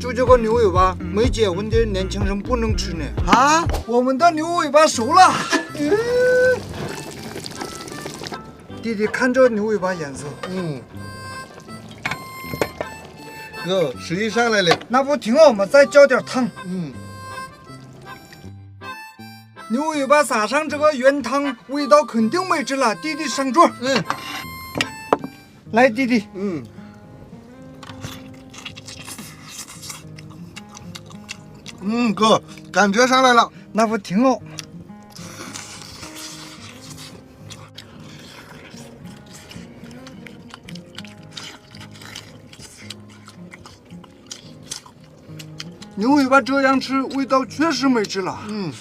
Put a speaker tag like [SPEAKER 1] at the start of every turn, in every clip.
[SPEAKER 1] 就这个牛尾巴，没结婚的年轻人不能吃呢。
[SPEAKER 2] 啊，
[SPEAKER 1] 我们的牛尾巴熟了。嗯。弟弟，看这牛尾巴颜色，
[SPEAKER 2] 嗯，哥，水上来了，
[SPEAKER 1] 那不挺好吗？再浇点汤，
[SPEAKER 2] 嗯，
[SPEAKER 1] 牛尾巴撒上这个原汤，味道肯定美极了。弟弟上桌，
[SPEAKER 2] 嗯。
[SPEAKER 1] 来，弟弟，
[SPEAKER 2] 嗯，嗯，哥，感觉上来了，
[SPEAKER 1] 那不挺好？牛尾巴这样吃，味道确实美极了。
[SPEAKER 2] 嗯，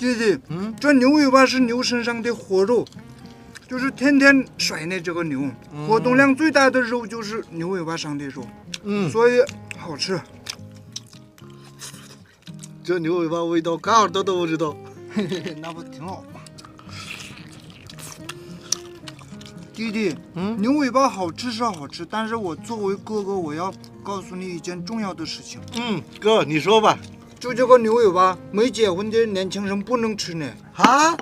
[SPEAKER 1] 弟弟，
[SPEAKER 2] 嗯，
[SPEAKER 1] 这牛尾巴是牛身上的活肉，就是天天甩的这个牛，活动量最大的肉就是牛尾巴上的肉，
[SPEAKER 2] 嗯，
[SPEAKER 1] 所以好吃。
[SPEAKER 2] 这牛尾巴味道嘎耳朵都不知道，
[SPEAKER 1] 嘿嘿嘿，那不挺好。吗？弟弟，
[SPEAKER 2] 嗯？
[SPEAKER 1] 牛尾巴好吃是好吃，但是我作为哥哥，我要告诉你一件重要的事情，
[SPEAKER 2] 嗯，哥，你说吧，
[SPEAKER 1] 就这个牛尾巴，没结婚的年轻人不能吃呢。
[SPEAKER 2] 啊，